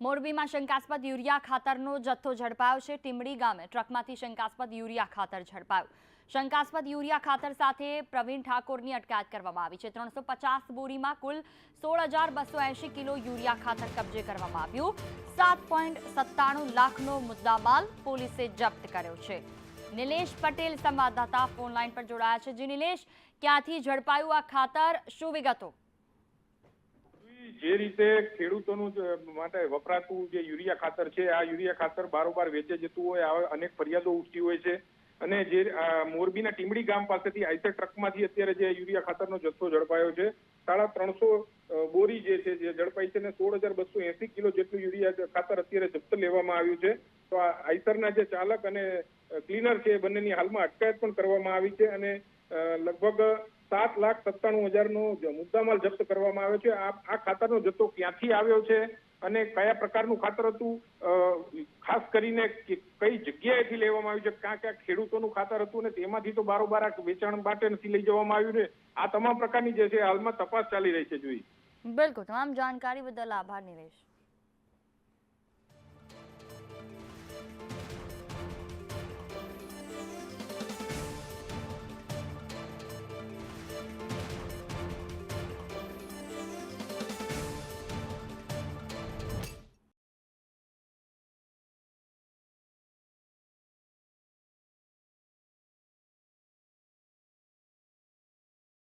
મોરબીમાં શંકાસ્પદ યુરિયા ખાતરનો જથ્થો ઝડપાયો છે. ટીમડી ગામે ટ્રકમાંથી શંકાસ્પદ યુરિયા ખાતર ઝડપાયું. શંકાસ્પદ યુરિયા ખાતર સાથે પ્રવીણ ઠાકોરની અટકાયત કરવામાં આવી છે. ત્રણસો પચાસ બોરીમાં કુલ સોળ હજાર બસો એંશી કિલો યુરિયા ખાતર કબજે કરવામાં આવ્યું. સાત પોઈન્ટ સત્તાણું લાખનો મુદ્દામાલ પોલીસે જપ્ત કર્યો છે. નિલેશ પટેલ સંવાદદાતા ફોનલાઈન પર જોડાયા છે. જી નિલેશ, ક્યાંથી ઝડપાયું આ ખાતર? શું વિગતો? જે રીતે ખેડૂતોનું માટે વપરાતું જે યુરિયા ખાતર છે, આ યુરિયા ખાતર બારોબાર વેચે જતું હોય, આવા અનેક ફરિયાદો ઉઠતી હોય છે. અને જે મોરબીના ટીમડી ગામ પાસેથી આઈસર ટ્રકમાંથી અત્યારે જે યુરિયા ખાતરનો જથ્થો ઝડપાયો છે. સાડા ત્રણસો બોરી જે છે, જે ઝડપાઈ છે ને સોળ હજાર બસો એસી કિલો જેટલું યુરિયા ખાતર અત્યારે જપ્ત લેવામાં આવ્યું છે. તો આ આઈસરના જે ચાલક અને ક્લીનર છે એ બંનેની હાલમાં અટકાયત પણ કરવામાં આવી છે અને લગભગ સાત લાખ સત્તાણું હજારનો મુદ્દામાલ જપ્ત કરવામાં આવ્યો છે. આ ખાતરનો જથ્થો ક્યાંથી આવ્યો છે અને કયા પ્રકારનું ખાતર હતું? ખાસ કરીને કઈ જગ્યાએથી લેવામાં આવ્યું છે? ક્યાં ક્યાં ખેડૂતોનું ખાતર હતું ને તેમાંથી તો બારોબાર આ વેચાણ માટે નથી લઈ જવામાં આવ્યું ને. આ તમામ પ્રકારની જે છે હાલમાં તપાસ ચાલી રહી છે જોઈ. બિલકુલ. તમામ જાણકારી બદલ આભાર નિલેશ.